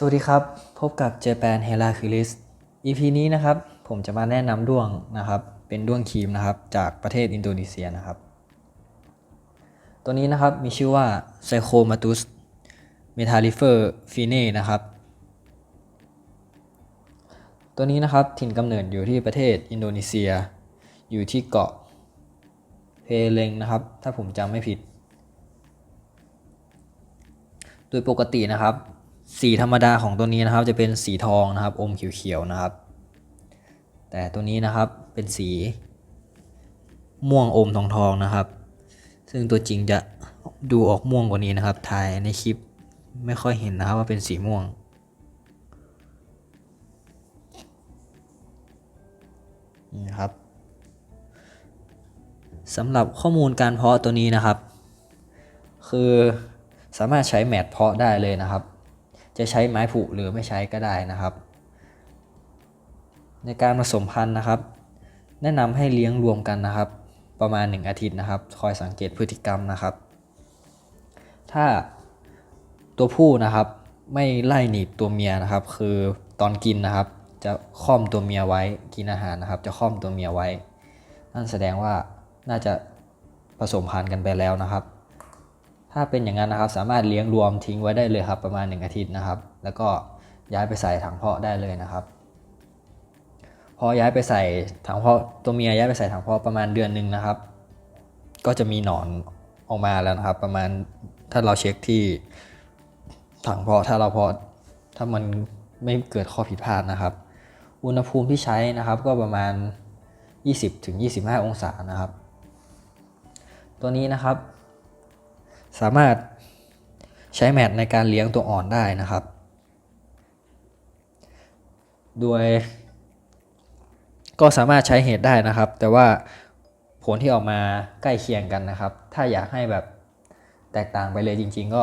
สวัสดีครับ พบกับ Japan h e l a c u l i s EP นี้นะครับ ผมจะมาแนะนำด้วงนะครับ เป็นด้วงครีมนะครับ จากประเทศอินโดนีเซียนะครับ ตัวนี้นะครับมีชื่อว่า Psychomatus metalifer fine นะครับ ตัวนี้นะครับถิ่นกำเนิดอยู่ที่ประเทศอินโดนีเซีย อยู่ที่เกาะเพเลงนะครับ ถ้าผมจำไม่ผิด โดยปกตินะครับ สีธรรมดาของตัวนี้นะครับจะเป็นสีทองนะครับ อมเขียวๆนะครับ แต่ตัวนี้นะครับเป็นสีม่วงอมทองทองๆนะครับ ซึ่งตัวจริงจะดูออกม่วงกว่านี้นะครับถ่ายในคลิปไม่ค่อยเห็นนะครับว่าเป็นสีม่วง นี่นะครับสำหรับข้อมูลการเพาะตัวนี้นะครับ คือสามารถใช้แมทเพาะได้เลยนะครับ จะใช้ไม้ผุหรือไม่ใช้ก็ได้นะครับ ในการผสมพันธุ์นะครับ แนะนำให้เลี้ยงรวมกันนะครับ ประมาณ 1 อาทิตย์นะครับ คอยสังเกตพฤติกรรมนะครับ ถ้าตัวผู้นะครับไม่ไล่หนีบตัวเมียนะครับ คือตอนกินนะครับ จะค่อมตัวเมียไว้กินอาหารนะครับ จะค่อมตัวเมียไว้ นั่นแสดงว่าน่าจะผสมพันธุ์กันไปแล้วนะครับ ถ้าเป็นอย่างนั้นนะครับ สามารถเลี้ยงรวมทิ้งไว้ได้เลยครับประมาณ 1 อาทิตย์นะครับ แล้วก็ย้ายไปใส่ถังเพาะได้เลยนะครับ พอย้ายไปใส่ถังเพาะตัวเมียย้ายไปใส่ถังเพาะประมาณเดือนหนึ่งนะครับ ก็จะมีหนอนออกมาแล้วนะครับ ประมาณถ้าเราเช็คที่ถังเพาะถ้าเราเพาะถ้ามันไม่เกิดข้อผิดพลาดนะครับ อุณหภูมิที่ใช้นะครับก็ประมาณ 20-25 องศานะครับ ตัวนี้นะครับ สามารถใช้แมทในการเลี้ยงตัวอ่อนได้นะครับ โดย ก็สามารถใช้เห็ดได้นะครับ แต่ว่าผลที่ออกมาใกล้เคียงกันนะครับ ถ้าอยากให้แบบแตกต่างไปเลยจริง ๆ ก็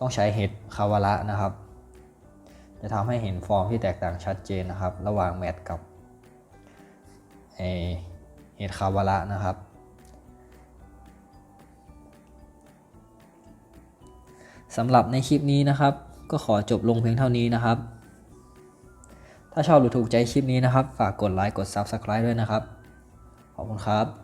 ต้องใช้เห็ดคาวาระนะครับ จะทำให้เห็นฟอร์มที่แตกต่างชัดเจนนะครับ ระหว่างแมทกับไอเห็ดคาวาระนะครับ สำหรับในคลิปนี้นะครับ ก็ขอจบลงเพียงเท่านี้นะครับ ถ้าชอบหรือถูกใจคลิปนี้นะครับ ฝากกดไลค์กด Subscribe ด้วยนะครับ ขอบคุณครับ